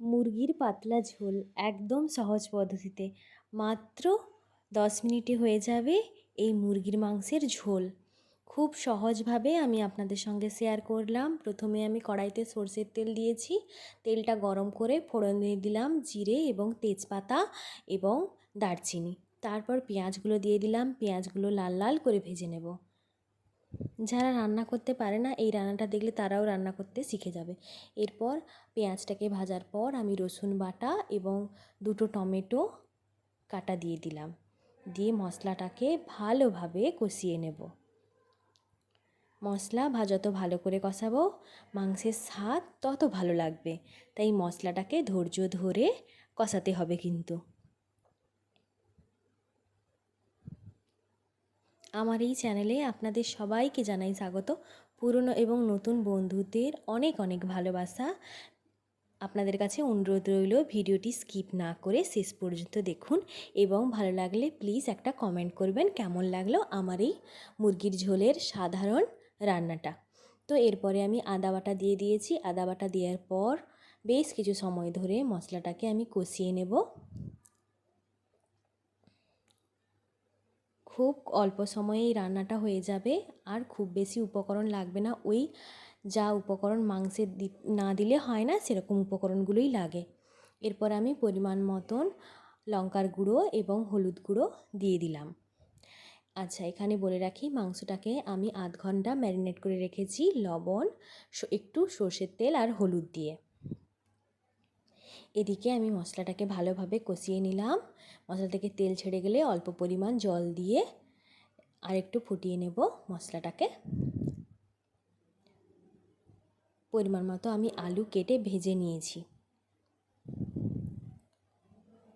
মুরগির পাতলা ঝোল একদম সহজ পদ্ধতিতে। মাত্র দশ মিনিটে হয়ে যাবে এই মুরগির মাংসের ঝোল। খুব সহজভাবে আমি আপনাদের সঙ্গে শেয়ার করলাম। প্রথমে আমি কড়াইতে সর্ষের তেল দিয়েছি। তেলটা গরম করে ফোড়ন দিয়ে দিলাম জিরে এবং তেজপাতা এবং দারচিনি। তারপর পেঁয়াজগুলো দিয়ে দিলাম। পেঁয়াজগুলো লাল লাল করে ভেজে নেব। যারা রান্না করতে পারে না, এই রান্নাটা দেখলে তারাও রান্না করতে শিখে যাবে। এরপর পেঁয়াজটাকে ভাজার পর আমি রসুন বাটা এবং দুটো টমেটো কাটা দিয়ে দিলাম। দিয়ে মশলাটাকে ভালোভাবে কষিয়ে নেব। মশলা যত ভালো করে কষাবো, মাংসের স্বাদ তত ভালো লাগবে। তাই মশলাটাকে ধৈর্য ধরে কষাতে হবে কিন্তু। আমার এই চ্যানেলে আপনাদের সবাইকে জানাই স্বাগত। পুরনো এবং নতুন বন্ধুদের অনেক অনেক ভালোবাসা। আপনাদের কাছে অনুরোধ রইল ভিডিওটি স্কিপ না করে শেষ পর্যন্ত দেখুন এবং ভালো লাগলে প্লিজ একটা কমেন্ট করবেন কেমন লাগল আমার এই মুরগির ঝোলের সাধারণ রান্নাটা। তো এরপরে আমি আদা বাটা দিয়ে দিয়েছি। আদা বাটা দেওয়ার পর বেশ কিছু সময় ধরে মশলাটাকে আমি কষিয়ে নেব। খুব অল্প সময়েই রান্নাটা হয়ে যাবে। আর খুব বেশি উপকরণ লাগবে না। ওই যা উপকরণ মাংসের না দিলে হয় না, সেরকম উপকরণগুলোই লাগে। এরপর আমি পরিমাণ মতন লঙ্কার গুঁড়ো এবং হলুদ গুঁড়ো দিয়ে দিলাম। আচ্ছা এখানে বলে রাখি, মাংসটাকে আমি আধ ঘণ্টা ম্যারিনেট করে রেখেছি লবণ একটু সর্ষের তেল আর হলুদ দিয়ে। এদিকে আমি মশলাটাকে ভালোভাবে কষিয়ে নিলাম। মশলা থেকে তেল ছেড়ে গেলে অল্প পরিমাণ জল দিয়ে আর একটু ফুটিয়ে নেব মশলাটাকে। পরিমাণ মতো আমি আলু কেটে ভেজে নিয়েছি।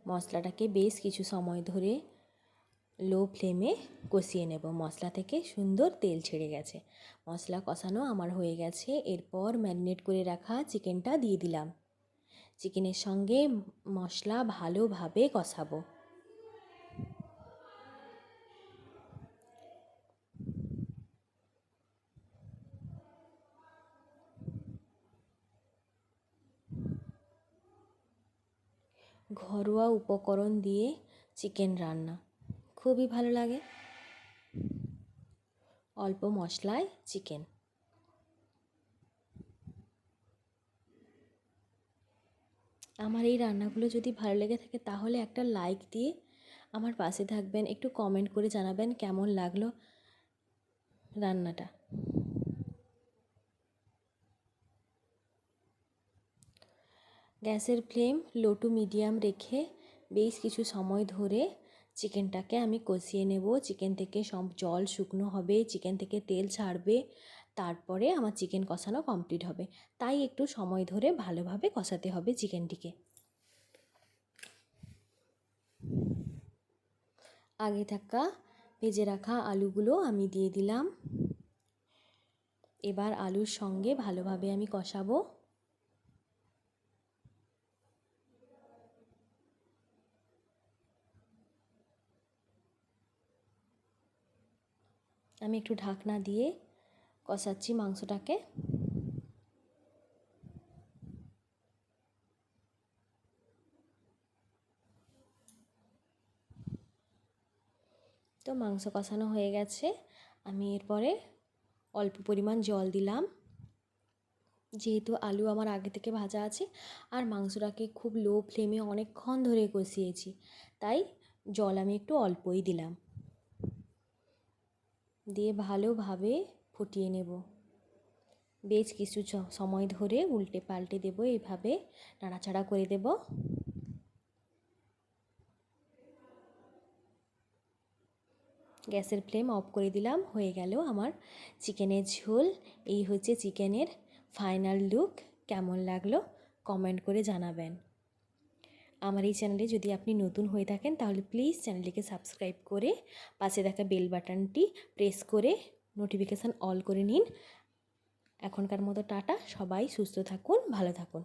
মশলাটাকে বেশ কিছু সময় ধরে লো ফ্লেমে কষিয়ে নেব। মশলা থেকে সুন্দর তেল ছেড়ে গেছে। মশলা কষানো আমার হয়ে গেছে। এরপর ম্যারিনেট করে রাখা চিকেনটা দিয়ে দিলাম। চিকেনের সঙ্গে মশলা ভালোভাবে কষাবো। ঘরোয়া উপকরণ দিয়ে চিকেন রান্না। খুবই ভালো লাগে। অল্প মশলায় চিকেন। আমার এই রান্নাগুলো যদি ভালো লেগে থাকে তাহলে একটা লাইক দিয়ে আমার পাশে থাকবেন। একটু কমেন্ট করে জানাবেন কেমন লাগল রান্নাটা। গ্যাসের ফ্লেম লো টু মিডিয়াম রেখে বেশ কিছু সময় ধরে চিকেনটাকে আমি কষিয়ে নেব। চিকেন থেকে সব জল শুকনো হবে চিকেন থেকে তেল ছাড়বে। তারপরে আমার চিকেন কষানো কমপ্লিট হবে। তাই একটু সময় ধরে ভালোভাবে কষাতে হবে চিকেনটিকে আগে থাকা, ভেজে রাখা আলুগুলো আমি দিয়ে দিলাম। এবার আলুর সঙ্গে ভালোভাবে আমি কষাবো। আমি একটু ঢাকনা দিয়ে কষাচ্ছি মাংসটাকে। তো মাংস কষানো হয়ে গেছে। আমি এরপরে অল্প পরিমাণ জল দিলাম। যেহেতু আলু আমার আগে থেকে ভাজা আছে, আর মাংসটাকে খুব লো ফ্লেমে অনেকক্ষণ ধরে কষিয়েছি, তাই জল আমি একটু অল্পই দিলাম। দিয়ে ভালোভাবে ফুটিয়ে নেব। বেশ কিছু সময় ধরে উল্টে পাল্টে দেব এইভাবে নাড়াচাড়া করে দেব। গ্যাসের ফ্লেম অফ করে দিলাম, হয়ে গেল আমার চিকেনের ঝোল। এই হচ্ছে চিকেনের ফাইনাল লুক। কেমন লাগল কমেন্ট করে জানাবেন। আমার এই চ্যানেলে যদি আপনি নতুন হয়ে থাকেন, তাহলে প্লিজ চ্যানেলটিকে সাবস্ক্রাইব করে পাশে দেখা বেল বাটনটি প্রেস করে নোটিফিকেশান অল করে নিন। এখনকার মতো টাটা সবাই সুস্থ থাকুন ভালো থাকুন।